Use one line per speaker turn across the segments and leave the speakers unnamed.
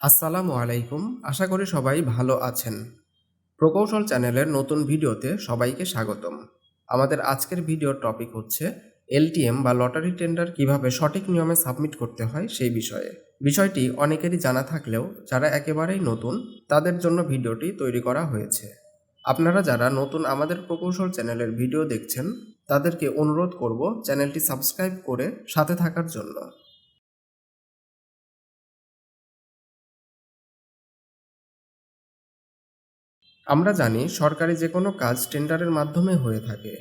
আসসালামু আলাইকুম, আশা করি সবাই ভালো আছেন। প্রকৌশল চ্যানেলের নতুন ভিডিওতে সবাইকে স্বাগতম। আমাদের আজকের ভিডিওর টপিক হচ্ছে এলটিএম বা লটারি টেন্ডার কীভাবে সঠিক নিয়মে সাবমিট করতে হয় সেই বিষয়ে। বিষয়টি অনেকেরই জানা থাকলেও যারা একেবারেই নতুন, তাদের জন্য ভিডিওটি তৈরি করা হয়েছে। আপনারা যারা নতুন আমাদের প্রকৌশল চ্যানেলের ভিডিও দেখছেন, তাদেরকে অনুরোধ করব চ্যানেলটি সাবস্ক্রাইব করে সাথে থাকার জন্য। আমরা জানি সরকারি যে কোনো কাজ টেন্ডারের মাধ্যমে হয়ে থাকে।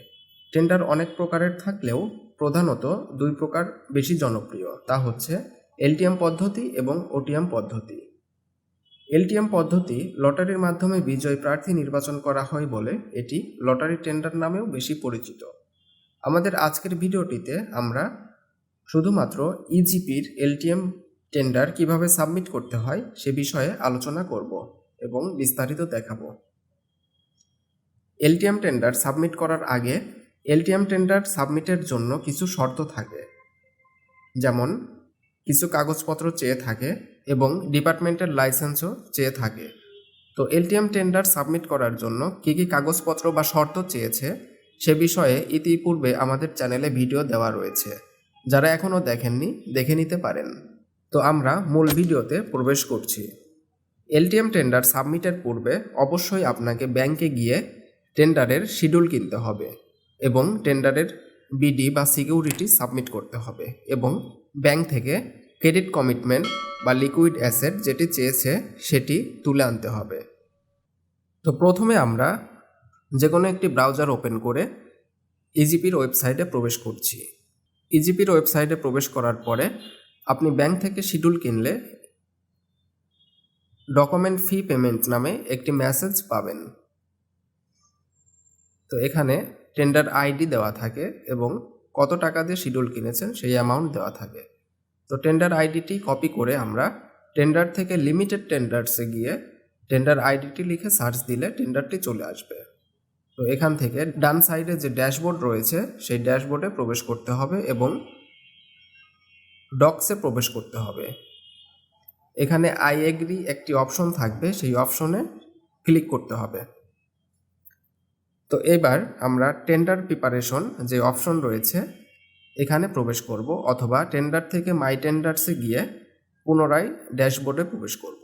টেন্ডার অনেক প্রকারের থাকলেও প্রধানত দুই প্রকার বেশি জনপ্রিয়। তা হচ্ছে এলটিএম পদ্ধতি এবং ওটিএম পদ্ধতি। এলটিএম পদ্ধতি লটারির মাধ্যমে বিজয় প্রার্থী নির্বাচন করা হয় বলে এটি লটারি টেন্ডার নামেও বেশি পরিচিত। আমাদের আজকের ভিডিওটিতে আমরা শুধুমাত্র ইজিপির এলটিএম টেন্ডার কীভাবে সাবমিট করতে হয় সে বিষয়ে আলোচনা করব এবং বিস্তারিত দেখাবো। এলটিএম টেন্ডার সাবমিট করার আগে এলটিএম টেন্ডার সাবমিটের জন্য কিছু শর্ত থাকে। যেমন, কিছু কাগজপত্র চেয়ে থাকে এবং ডিপার্টমেন্টের লাইসেন্সও চেয়ে থাকে। তো এলটিএম টেন্ডার সাবমিট করার জন্য কী কী কাগজপত্র বা শর্ত চেয়েছে সে বিষয়ে ইতিপূর্বে আমাদের চ্যানেলে ভিডিও দেওয়া রয়েছে। যারা এখনও দেখেননি, দেখে নিতে পারেন। তো আমরা মূল ভিডিওতে প্রবেশ করছি। এলটিএম টেন্ডার সাবমিটের পূর্বে অবশ্যই আপনাকে ব্যাংকে গিয়ে টেন্ডারের শিডিউল কিনতে হবে এবং টেন্ডারের বিডি বা সিকিউরিটি সাবমিট করতে হবে এবং ব্যাংক থেকে ক্রেডিট কমিটমেন্ট বা লিকুইড অ্যাসেট যেটি চেয়েছে সেটি তুলে আনতে হবে। তো প্রথমে আমরা যে কোনো একটি ব্রাউজার ওপেন করে ইজিপির ওয়েবসাইটে প্রবেশ করছি। ইজিপির ওয়েবসাইটে প্রবেশ করার পরে আপনি ব্যাংক থেকে শিডিউল কিনলে ডকুমেন্ট ফি পেমেন্ট নামে একটি মেসেজ পাবেন। তো এখানে টেন্ডার আইডি দেওয়া থাকে এবং কত টাকা দিয়ে শিডিউল কিনেছেন সেই অ্যামাউন্ট দেওয়া থাকে। তো টেন্ডার আইডিটি কপি করে আমরা টেন্ডার থেকে লিমিটেড টেন্ডার্সে গিয়ে টেন্ডার আইডিটি লিখে সার্চ দিলে টেন্ডারটি চলে আসবে। তো এখান থেকে ডান সাইডে যে ড্যাশবোর্ড রয়েছে সেই ড্যাশবোর্ডে প্রবেশ করতে হবে এবং ডক্সে প্রবেশ করতে হবে। এখানে আই এগ্রি একটি অপশন থাকবে, সেই অপশনে ক্লিক করতে হবে। তো এবার আমরা টেন্ডার প্রিপারেশন যে অপশন রয়েছে, এখানে প্রবেশ করব অথবা টেন্ডার থেকে মাই টেন্ডার্সে গিয়ে পুনরায় ড্যাশবোর্ডে প্রবেশ করব।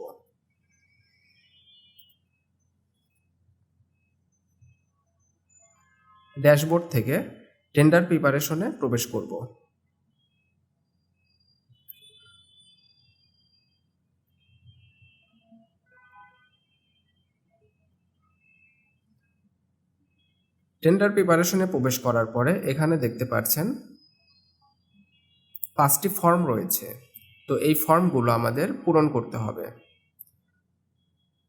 ড্যাশবোর্ড থেকে টেন্ডার প্রিপারেশনে প্রবেশ করব। টেন্ডার প্রিপারেশনে প্রবেশ করার পরে এখানে দেখতে পাচ্ছেন পাঁচটি ফর্ম রয়েছে। তো এই ফর্মগুলো আমাদের পূরণ করতে হবে।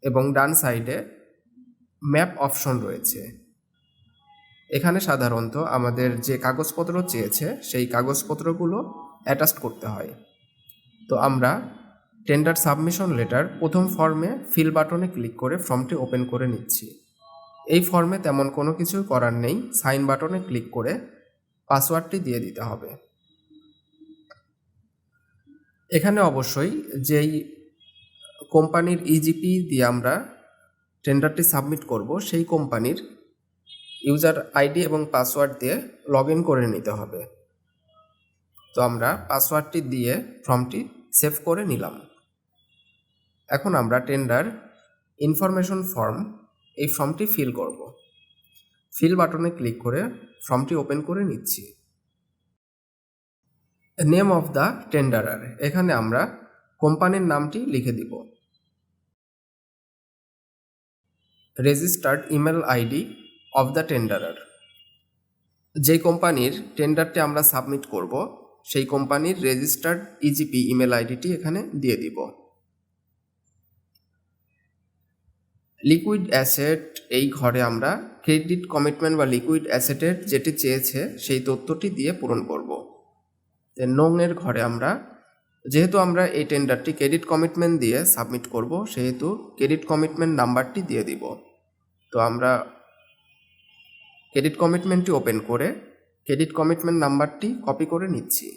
এবং ডান সাইডে ম্যাপ অপশন রয়েছে। এখানে সাধারণত আমাদের যে কাগজপত্র চেয়েছে, সেই কাগজপত্রগুলো অ্যাটাচ করতে হয়। তো আমরা টেন্ডার সাবমিশন লেটার প্রথম ফর্মে ফিল বাটনে ক্লিক করে ফর্মটি ওপেন করে নিচ্ছি। এই ফর্মে তেমন কোনো কিছু করার নেই। সাইন বাটনে ক্লিক করে পাসওয়ার্ডটি দিয়ে দিতে হবে। এখানে অবশ্যই যেই কোম্পানির ইজিপি দিয়ে আমরা টেন্ডারটি সাবমিট করব, সেই কোম্পানির ইউজার আইডি এবং পাসওয়ার্ড দিয়ে লগ করে নিতে হবে। তো আমরা পাসওয়ার্ডটি দিয়ে ফর্মটি সেভ করে নিলাম। এখন আমরা টেন্ডার ইনফরমেশন ফর্ম এই ফর্মটি ফিল করব। ফিল বাটনে ক্লিক করে ফর্মটি ওপেন করে নিচ্ছি। নেম অফ দ্য টেন্ডারার এখানে আমরা কোম্পানির নামটি লিখে দিব। Registered email ID of the tenderer যে কোম্পানির টেন্ডারটি আমরা সাবমিট করব, সেই কোম্পানির রেজিস্টার্ড ইজিপি ইমেল আইডিটি এখানে দিয়ে দিব। লিকুইড অ্যাসেট এই ঘরে আমরা ক্রেডিট কমিটমেন্ট বা লিকুইড অ্যাসেটের যেটি চেয়েছে সেই তথ্যটি দিয়ে পূরণ করব। নোংয়ের ঘরে আমরা, যেহেতু আমরা এই টেন্ডারটি ক্রেডিট কমিটমেন্ট দিয়ে সাবমিট করব, সেহেতু ক্রেডিট কমিটমেন্ট নাম্বারটি দিয়ে দিব। তো আমরা ক্রেডিট কমিটমেন্টটি ওপেন করে ক্রেডিট কমিটমেন্ট নাম্বারটি কপি করে নিচ্ছি।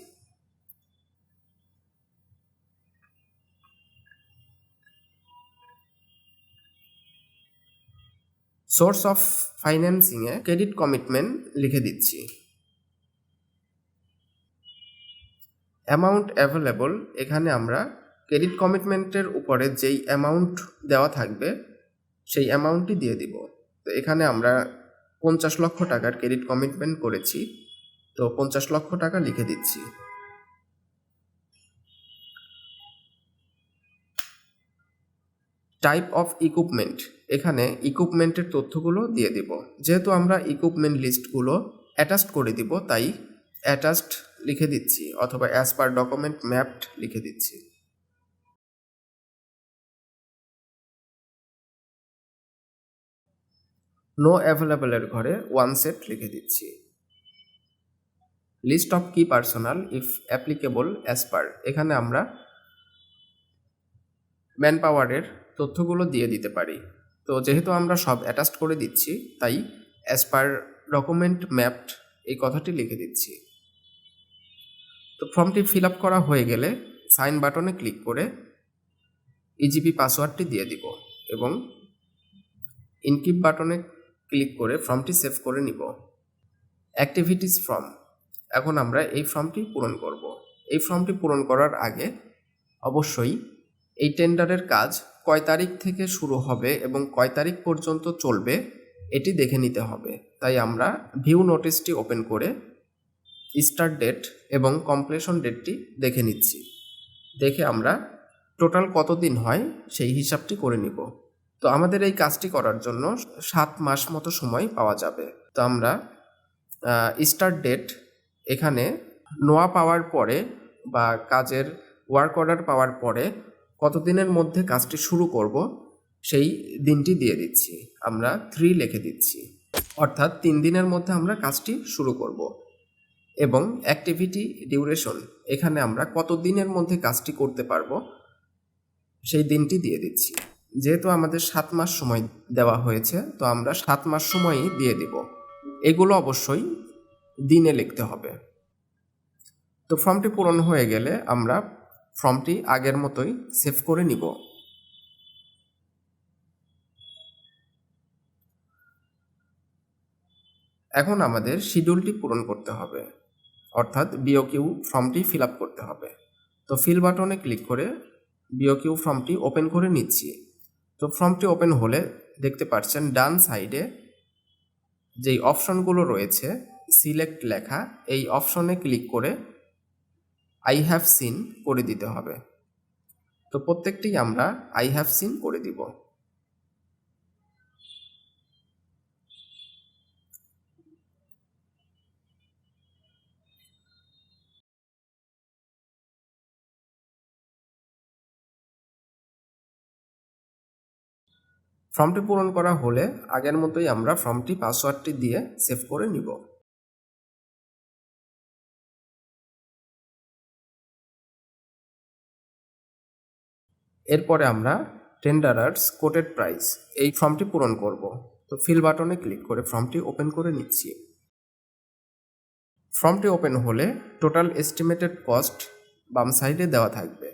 সোর্স অফ ফাইন্যান্সিংয়ে ক্রেডিট কমিটমেন্ট লিখে দিচ্ছি। অ্যামাউন্ট অ্যাভেলেবল এখানে আমরা ক্রেডিট কমিটমেন্টের উপরে যেই অ্যামাউন্ট দেওয়া থাকবে, সেই অ্যামাউন্টটি দিয়ে দিব। তো এখানে আমরা পঞ্চাশ লক্ষ টাকার ক্রেডিট কমিটমেন্ট করেছি, তো পঞ্চাশ লক্ষ টাকা লিখে দিচ্ছি। টাইপ অফ ইকুইপমেন্ট এখানে ইকুইপমেন্টের তথ্যগুলো দিয়ে দিব। যেহেতু আমরা ইকুইপমেন্ট লিস্টগুলো অ্যাটাচড করে দিব, তাই অ্যাটাচড লিখে দিচ্ছি অথবা অ্যাজ পার ডকুমেন্ট ম্যাপড লিখে দিচ্ছি। নো অ্যাভেলেবলের ঘরে ওয়ান সেট লিখে দিচ্ছি। List of key personnel if applicable as per এখানে আমরা ম্যান পাওয়ারের তথ্যগুলো দিয়ে দিতে পারি। তো যেহেতু আমরা সব অ্যাটাচড করে দিচ্ছি, তাই অ্যাজ পার ডকুমেন্ট ম্যাপড এই কথাটি লিখে দিচ্ছি। তো ফর্মটি ফিল আপ করা হয়ে গেলে সাইন বাটনে ক্লিক করে ইজিপি পাসওয়ার্ডটি দিয়ে দিব এবং ইনকিপ বাটনে ক্লিক করে ফর্মটি সেভ করে নিব। অ্যাক্টিভিটিস ফর্ম এখন আমরা এই ফর্মটি পূরণ করব। এই ফর্মটি পূরণ করার আগে অবশ্যই এই টেন্ডারের কাজ কয় তারিখ থেকে শুরু হবে এবং কয় তারিখ পর্যন্ত চলবে, এটি দেখে নিতে হবে। তাই আমরা ভিউ নোটিশটি ওপেন করে স্টার্ট ডেট এবং কমপ্লিশন ডেটটি দেখে নিচ্ছি। দেখে আমরা টোটাল কতদিন হয় সেই হিসাবটি করে নিব। তো আমাদের এই কাজটি করার জন্য সাত মাস মতো সময় পাওয়া যাবে। তো আমরা স্টার্ট ডেট এখানে নোয়া পাওয়ার পরে বা কাজের ওয়ার্ক অর্ডার পাওয়ার পরে কতদিনের মধ্যে কাজটি শুরু করব, সেই দিনটি দিয়ে দিচ্ছি। আমরা থ্রি লিখে দিচ্ছি। অর্থাৎ তিন দিনের মধ্যে আমরা কাজটি শুরু করব। এবং অ্যাক্টিভিটি ডিউরেশন এখানে আমরা কত দিনের মধ্যে কাজটি করতে পারব, সেই দিনটি দিয়ে দিচ্ছি। যেহেতু আমাদের সাত মাস সময় দেওয়া হয়েছে, তো আমরা সাত মাস সময়ই দিয়ে দিব। এগুলো অবশ্যই দিনে লিখতে হবে। তো ফর্মটি পূরণ হয়ে গেলে আমরা ফর্মটি আগের মতোই সেভ করে নিব। এখন আমাদের শিডিউলটি পূরণ করতে হবে। অর্থাৎ বিওকিউ ফর্মটি ফিল আপ করতে হবে। তো ফিল বাটনে ক্লিক করে বিওকিউ ফর্মটি ওপেন করে নিচ্ছি। তো ফর্মটি ওপেন হলে দেখতে পাচ্ছেন ডান সাইডে যেই অপশনগুলো রয়েছে, সিলেক্ট লেখা, এই অপশনে ক্লিক করে আই হ্যাভ সিন করে দিতে হবে। তো প্রত্যেকটি আমরা আই হ্যাভ সিন করে দিব। ফর্মটি পূরণ করা হলে আগের মতোই আমরা ফর্মটি পাসওয়ার্ডটি দিয়ে সেভ করে নিব। এরপরে আমরা টেন্ডারার্স কোটেড প্রাইস এই ফর্মটি পূরণ করব। তো ফিল বাটনে ক্লিক করে ফর্মটি ওপেন করে নিচ্ছি। ফর্মটি ওপেন হলে টোটাল এস্টিমেটেড কস্ট বাম সাইডে দেওয়া থাকবে।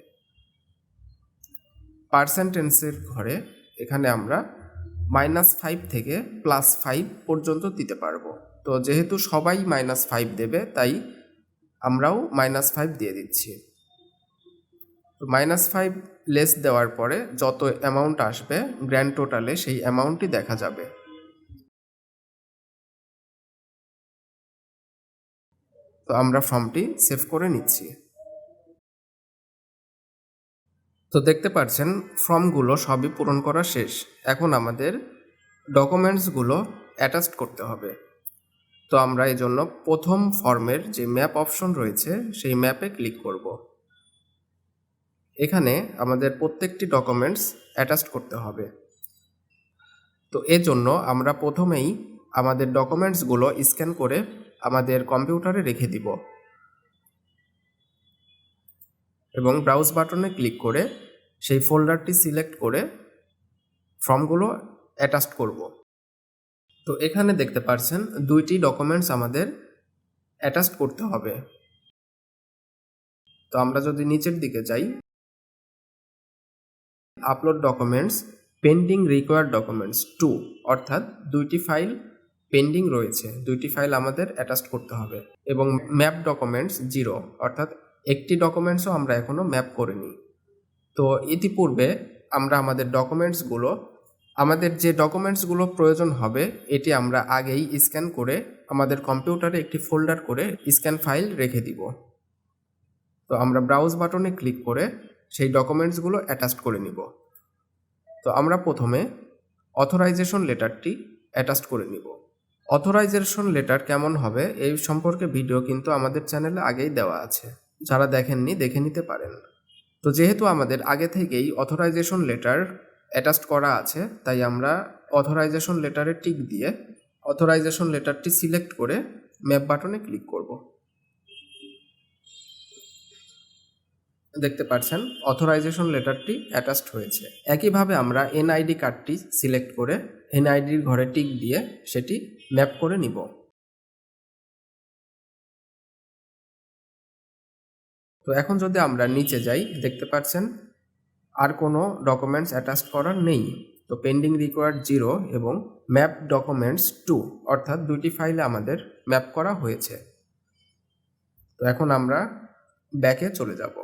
পার্সেন্টেন্সের ঘরে এখানে আমরা মাইনাস ফাইভ থেকে প্লাস ফাইভ পর্যন্ত দিতে পারব। তো যেহেতু সবাই মাইনাস ফাইভ দেবে, তাই আমরাও মাইনাস ফাইভ দিয়ে দিচ্ছি। তো মাইনাস ফাইভ লেস দেওয়ার পরে যত অ্যামাউন্ট আসবে গ্র্যান্ড টোটালে সেই অ্যামাউন্টটি দেখা যাবে। তো আমরা ফর্মটি সেভ করে নিচ্ছি। তো দেখতে পাচ্ছেন ফর্মগুলো সবই পূরণ করা শেষ। এখন আমাদের ডকুমেন্টসগুলো অ্যাটাচড করতে হবে। তো আমরা এই জন্য প্রথম ফর্মের যে ম্যাপ অপশন রয়েছে, সেই ম্যাপে ক্লিক করব। এখানে আমাদের প্রত্যেকটি ডকুমেন্টস অ্যাটাচড করতে হবে। তো এর জন্য আমরা প্রথমেই আমাদের ডকুমেন্টসগুলো স্ক্যান করে আমাদের কম্পিউটারে রেখে দিব। এবং ব্রাউজ বাটনে ক্লিক করে সেই ফোল্ডারটি সিলেক্ট করে ফর্মগুলো অ্যাটাচড করব। তো এখানে দেখতে পাচ্ছেন দুইটি ডকুমেন্টস আমাদের অ্যাটাচড করতে হবে। তো আমরা যদি নিচের দিকে যাই upload documents pending required documents two অর্থাৎ দুইটি ফাইল পেন্ডিং রয়েছে। দুইটি ফাইল আমাদের অ্যাটাচ করতে হবে। এবং ম্যাপ ডকুমেন্টস জিরো অর্থাৎ একটি ডকুমেন্টসও আমরা এখনও ম্যাপ করিনি। তো ইতিপূর্বে আমরা আমাদের ডকুমেন্টসগুলো আমাদের যে ডকুমেন্টসগুলো প্রয়োজন হবে, এটি আমরা আগেই স্ক্যান করে আমাদের কম্পিউটারে একটি ফোল্ডার করে স্ক্যান ফাইল রেখে দিব। তো আমরা ব্রাউজ বাটনে ক্লিক করে সেই ডকুমেন্টসগুলো অ্যাটাচ করে নিব। তো আমরা প্রথমে অথরাইজেশন লেটারটি অ্যাটাচ করে নিব। অথরাইজেশন লেটার কেমন হবে এই সম্পর্কে ভিডিও কিন্তু আমাদের চ্যানেলে আগেই দেওয়া আছে। যারা দেখেননি, দেখে নিতে পারেন। তো যেহেতু আমাদের আগে থেকেই অথরাইজেশন লেটার অ্যাটাচড করা আছে, তাই আমরা অথরাইজেশন লেটারে টিক দিয়ে অথরাইজেশন লেটারটি সিলেক্ট করে ম্যাপ বাটনে ক্লিক করব। দেখতে পাচ্ছেন অথরাইজেশন লেটারটি অ্যাটাচড হয়েছে। একইভাবে আমরা এনআইডি কার্ডটি সিলেক্ট করে এনআইডির ঘরে টিক দিয়ে সেটি ম্যাপ করে নিব। তো এখন যদি আমরা নিচে যাই, দেখতে পাচ্ছেন আর কোনো ডকুমেন্টস অ্যাটাচ করার নেই। তো পেন্ডিং রিকোয়ার্ড জিরো এবং ম্যাপ ডকুমেন্টস টু অর্থাৎ দুইটি ফাইলে আমাদের ম্যাপ করা হয়েছে। তো এখন আমরা ব্যাকে চলে যাব।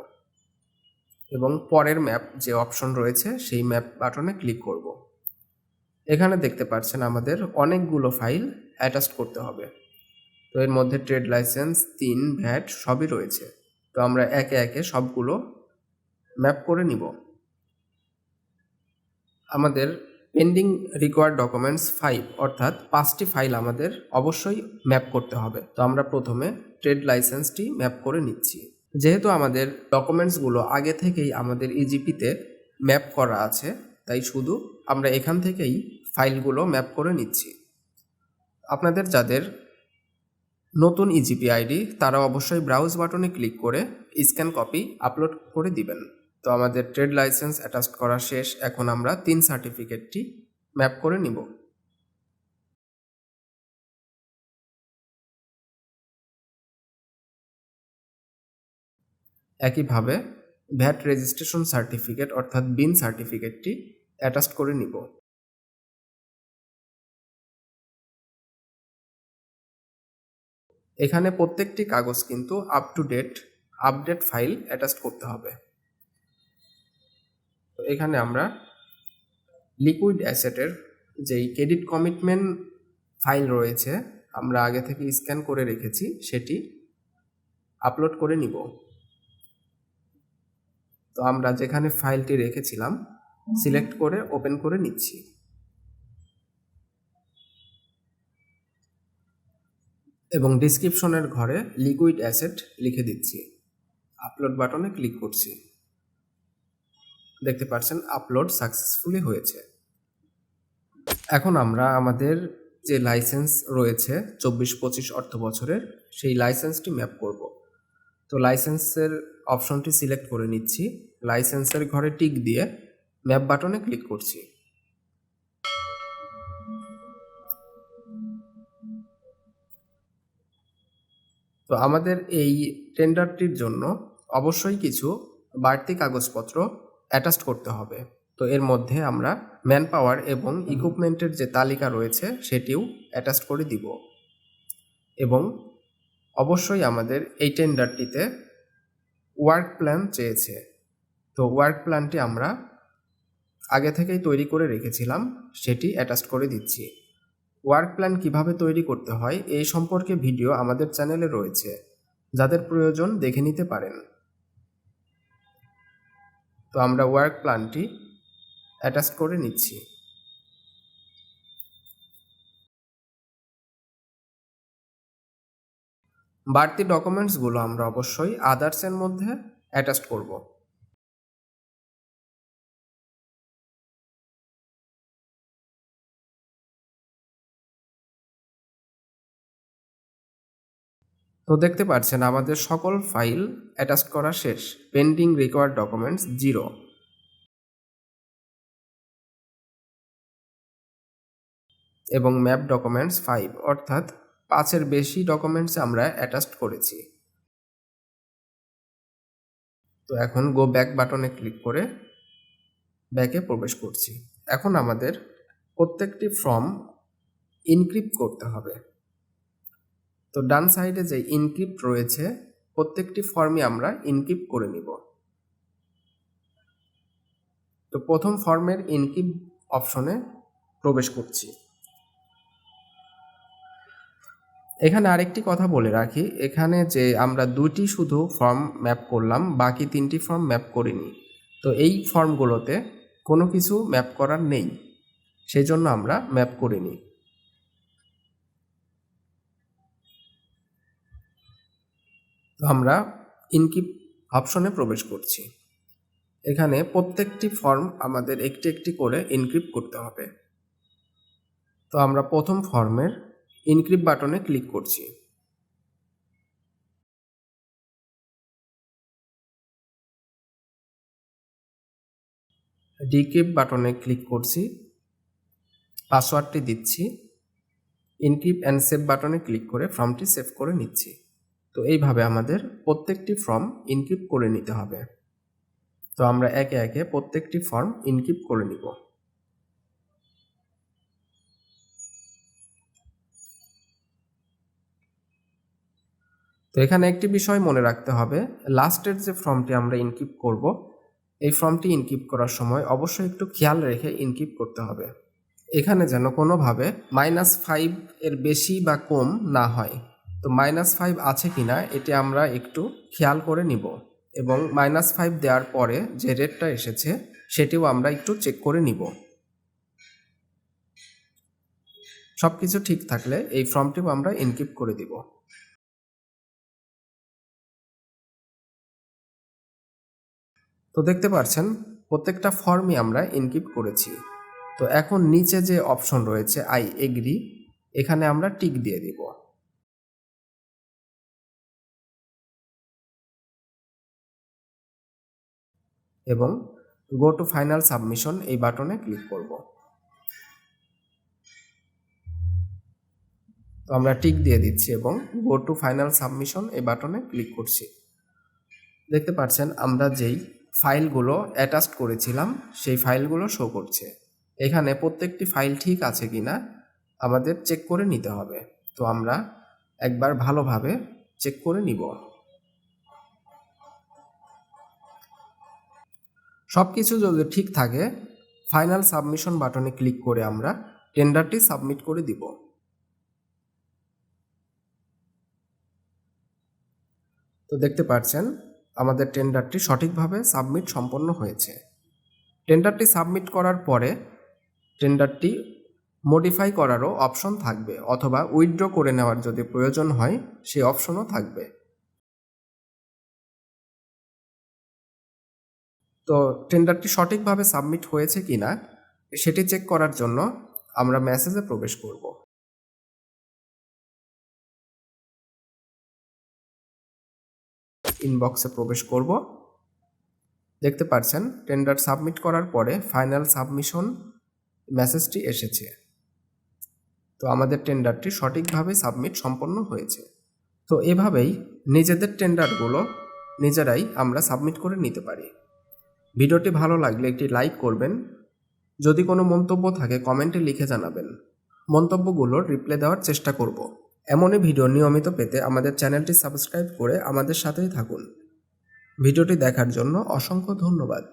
এবং পরের ম্যাপ যে অপশন রয়েছে, সেই ম্যাপ বাটনে ক্লিক করব। এখানে দেখতে পাচ্ছেন আমাদের অনেকগুলো ফাইল অ্যাটাচ করতে হবে। তো এর মধ্যে ট্রেড লাইসেন্স, তিন, ভ্যাট সবই রয়েছে। তো আমরা একে একে সবগুলো ম্যাপ করে নিব। আমাদের পেন্ডিং রিকোয়ার্ড ডকুমেন্টস ফাইভ, অর্থাৎ পাঁচটি ফাইল আমাদের অবশ্যই ম্যাপ করতে হবে। তো আমরা প্রথমে ট্রেড লাইসেন্সটি ম্যাপ করে নিচ্ছি। যেহেতু আমাদের ডকুমেন্টসগুলো আগে থেকেই আমাদের ইজিপিতে ম্যাপ করা আছে, তাই শুধু আমরা এখান থেকেই ফাইলগুলো ম্যাপ করে নিচ্ছি। আপনাদের যাদের নতুন ইজিপি আইডি তারা অবশ্যই ব্রাউজ বাটনে ক্লিক করে স্ক্যান কপি আপলোড করে দিবেন। তো আমাদের ট্রেড লাইসেন্স অ্যাটাচ করা শেষ, এখন আমরা তিন সার্টিফিকেটটি ম্যাপ করে নিব। একইভাবে ভ্যাট রেজিস্ট্রেশন সার্টিফিকেট অর্থাৎ বিন সার্টিফিকেটটি অ্যাটাচ করে নিব। এখানে প্রত্যেকটি কাগজ কিন্তু up to date update file attach করতে হবে। তো এখানে আমরা লিকুইড অ্যাসেটের যেই ক্রেডিট কমিটমেন্ট ফাইল রয়েছে, আমরা আগে থেকে স্ক্যান করে রেখেছি, সেটি আপলোড করে নিব। তো আমরা যেখানে ফাইলটি রেখেছিলাম, সিলেক্ট করে ওপেন করে নিচ্ছি। এবং ডিসক্রিপশনের ঘরে লিকুইড অ্যাসেট লিখে দিচ্ছি। আপলোড বাটনে ক্লিক করছি। দেখতে পাচ্ছেন, আপলোড সাকসেসফুলি হয়েছে। এখন আমরা আমাদের যে লাইসেন্স রয়েছে, চব্বিশ পঁচিশ অর্থ বছরের সেই লাইসেন্সটি ম্যাপ করব। তো লাইসেন্সের অপশনটি সিলেক্ট করে নিচ্ছি। লাইসেন্সের ঘরে টিক দিয়ে ম্যাপ বাটনে ক্লিক করছি। তো আমাদের এই টেন্ডারটির জন্য অবশ্যই কিছু বাড়তি কাগজপত্র অ্যাটাচ করতে হবে। তো এর মধ্যে আমরা ম্যান পাওয়ার এবং ইকুইপমেন্টের যে তালিকা রয়েছে সেটিও অ্যাটাচ করে দিব। এবং অবশ্যই আমাদের এই টেন্ডারটিতে ওয়ার্ক প্ল্যান চেয়েছে। তো ওয়ার্ক প্ল্যানটি আমরা আগে থেকেই তৈরি করে রেখেছিলাম, সেটি অ্যাটাচ করে দিচ্ছি। ওয়ার্ক প্ল্যান কীভাবে তৈরি করতে হয় এই সম্পর্কে ভিডিও আমাদের চ্যানেলে রয়েছে। যাদের প্রয়োজন দেখে নিতে পারেন। তো আমরা ওয়ার্ক প্ল্যানটি অ্যাটাচ করে নিচ্ছি। বাড়তি ডকুমেন্টসগুলো আমরা অবশ্যই আদার্সের মধ্যে অ্যাটাচ করব। তো দেখতে পাচ্ছেন আমাদের সকল ফাইল অ্যাটাচ করা শেষ। পেন্ডিং রিকোয়ার্ড ডকুমেন্টস জিরো এবং ম্যাপ ডকুমেন্টস ফাইভ অর্থাৎ পাঁচের বেশি ডকুমেন্টস আমরা অ্যাটাচ করেছি। তো এখন গো ব্যাক বাটনে ক্লিক করে ব্যাকে প্রবেশ করছি। এখন আমাদের প্রত্যেকটি ফর্ম ইনক্রিপ্ট করতে হবে। তো ডান সাইডে যে ইনক্রিপ্ট রয়েছে, প্রত্যেকটি ফর্মই আমরা ইনক্রিপ্ট করে নিব। তো প্রথম ফর্মের ইনক্রিপ্ট অপশনে প্রবেশ করছি। এখানে আরেকটি কথা বলে রাখি, এখানে যে আমরা দুটি শুধু ফর্ম ম্যাপ করলাম, বাকি তিনটি ফর্ম ম্যাপ করিনি। তো এই ফর্মগুলোতে কোনো কিছু ম্যাপ করার নেই সেই জন্য আমরা ম্যাপ করিনি। তো আমরা ইনকিপ অপশনে প্রবেশ করছি। এখানে প্রত্যেকটি ফর্ম আমাদের একটি একটি করে ইনক্রিপ্ট করতে হবে। তো আমরা প্রথম ফর্মের ইনক্রিপ্ট বাটনে ক্লিক করছি। ডিক্রিপ্ট বাটনে ক্লিক করছি। পাসওয়ার্ডটি দিচ্ছি। ইনক্রিপ অ্যান্ড সেভ বাটনে ক্লিক করে ফর্মটি সেভ করে নিচ্ছি। তো এইভাবে আমাদের প্রত্যেকটি ফর্ম ইনক্রিপ্ট করে নিতে হবে। তো আমরা একে একে প্রত্যেকটি ফর্ম ইনক্রিপ্ট করে নিব। তো এখানে একটি বিষয় মনে রাখতে হবে। লাস্টের যে ফর্মটি আমরা ইনক্রিপ্ট করব, এই ফর্মটি ইনক্রিপ্ট করার সময় অবশ্যই একটু খেয়াল রেখে ইনক্রিপ্ট করতে হবে। এখানে যেন কোনোভাবে মাইনাস ফাইভ এর বেশি বা কম না হয়। তো মাইনাস ফাইভ আছে কিনা, এটি আমরা একটু খেয়াল করে নিব। এবং মাইনাস ফাইভ দেওয়ার পরে যে রেটটা এসেছে, সেটিও আমরা একটু চেক করে নিব। সব কিছু ঠিক থাকলে এই ফর্মটিও আমরা ইনক্রিপ্ট করে দিব। তো দেখতে পাচ্ছেন প্রত্যেকটা ফর্মই আমরা ইনক্রিপ্ট করেছি। তো এখন নিচে যে অপশন রয়েছে আই এগ্রি এখানে আমরা টিক দিয়ে দিব। এবং গো টু ফাইনাল সাবমিশন এই বাটনে ক্লিক করব। তো আমরা টিক দিয়ে দিচ্ছি এবং গো টু ফাইনাল সাবমিশন এই বাটনে ক্লিক করছি। দেখতে পাচ্ছেন আমরা যেই ফাইলগুলো অ্যাটাচ করেছিলাম, সেই ফাইলগুলো শো করছে। এখানে প্রত্যেকটি ফাইল ঠিক আছে কিনা আমাদের চেক করে নিতে হবে। তো আমরা একবার ভালোভাবে চেক করে নিব। সব কিছু যদি ঠিক থাকে ফাইনাল সাবমিশন বাটনে ক্লিক করে আমরা টেন্ডারটি সাবমিট করে দিব। তো দেখতে পাচ্ছেন আমাদের টেন্ডারটি সঠিকভাবে সাবমিট সম্পন্ন হয়েছে। টেন্ডারটি সাবমিট করার পরে টেন্ডারটি মডিফাই করারও অপশন থাকবে অথবা উইথড্র করে নেওয়ার যদি প্রয়োজন হয় সেই অপশনও থাকবে। তো টেন্ডারটি সঠিকভাবে সাবমিট হয়েছে কি না সেটি চেক করার জন্য আমরা মেসেজে প্রবেশ করব। ইনবক্সে প্রবেশ করব। দেখতে পাচ্ছেন টেন্ডার সাবমিট করার পরে ফাইনাল সাবমিশন মেসেজটি এসেছে। তো আমাদের টেন্ডারটি সঠিকভাবে সাবমিট সম্পন্ন হয়েছে। তো এভাবেই নিজেদের টেন্ডারগুলো নিজেরাই আমরা সাবমিট করে নিতে পারি। ভিডিওটি ভালো লাগলে একটি লাইক করবেন। যদি কোনো মন্তব্য থাকে কমেন্টে লিখে জানাবেন। মন্তব্যগুলোর রিপ্লাই দেওয়ার চেষ্টা করব। এমনই ভিডিও নিয়মিত পেতে আমাদের চ্যানেলটি সাবস্ক্রাইব করে আমাদের সাথেই থাকুন। ভিডিওটি দেখার জন্য অসংখ্য ধন্যবাদ।